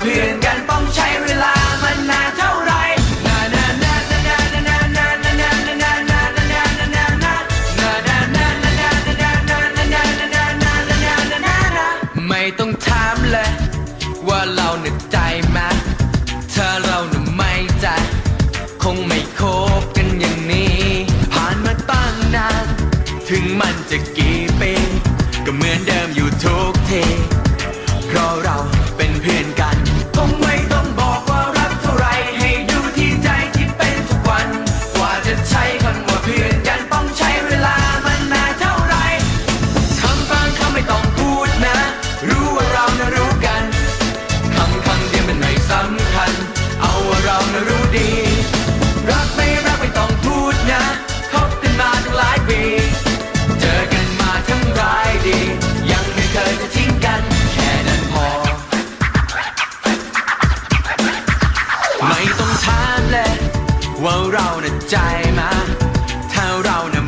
เพื่อนกันต้องใช้เวลามันนานเท่าไรนานานนานนานนานนานนานนานนานนานนานนานนานนานนานนานนาไม่ต้องถามเลย ว่าเราเน่ยใจไหมถ้าเราเน่ยไม่ใจ คงไม่คบกันอย่างนี้ ผ่านมาตั้งนานถึงมั ไม่ต้องถามเลยว่าเราน่ะใจมาถ้าเราน่ะ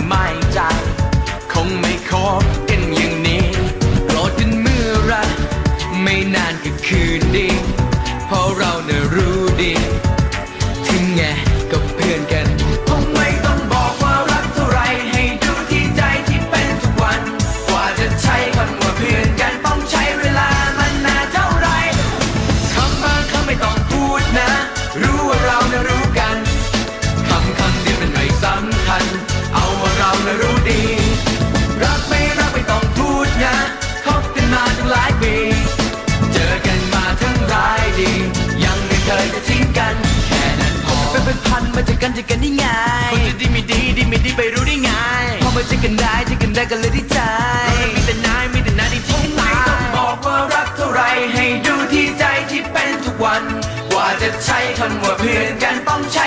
นั้นเป็นพันมาเจอกันเจอกันได้ไงคนจะดีไม่ดีดีไม่ดีไปรู้ได้ไงพอมาเจอกันได้เจอกันได้กันเลยที่ใจมีแต่นายมีแต่นายที่ทิ้งไม่ต้องบอกว่ารักเท่าไรให้ดูที่ใจที่เป็นทุกวัน กว่าจะใช้คำว่าเพื่อนกันต้องใช้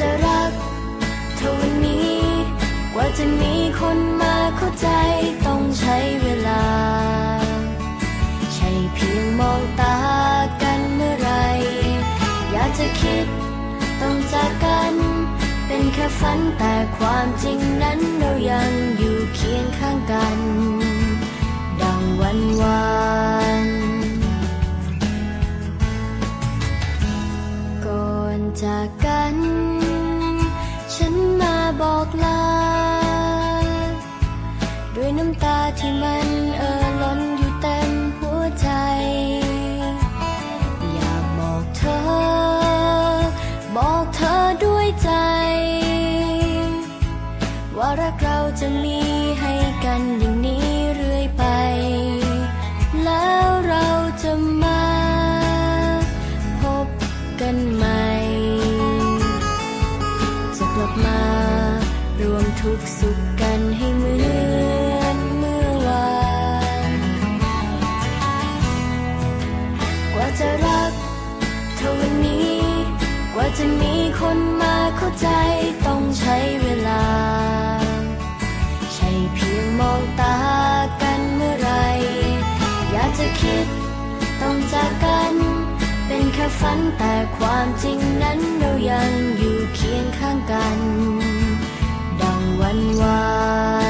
จะรักเท่านี้ กว่าจะมีคนมาเข้าใจต้องใช้เวลา ใช่เพียงมองตากันเมื่อไร อยากจะคิดต้องจากกัน เป็นแค่ฝันแต่ความจริงนั้น จะมีให้กันอย่างนี้เรื่อยไป แล้วเราจะมาพบกันใหม่ จะกลับมารวมทุกสุข มองตากันเมื่อไรอยากจะคิดต้องจากกัน เป็นแค่ฝันแต่ความจริงนั้นเรายังอยู่เคียงข้างกัน ดังวันวาน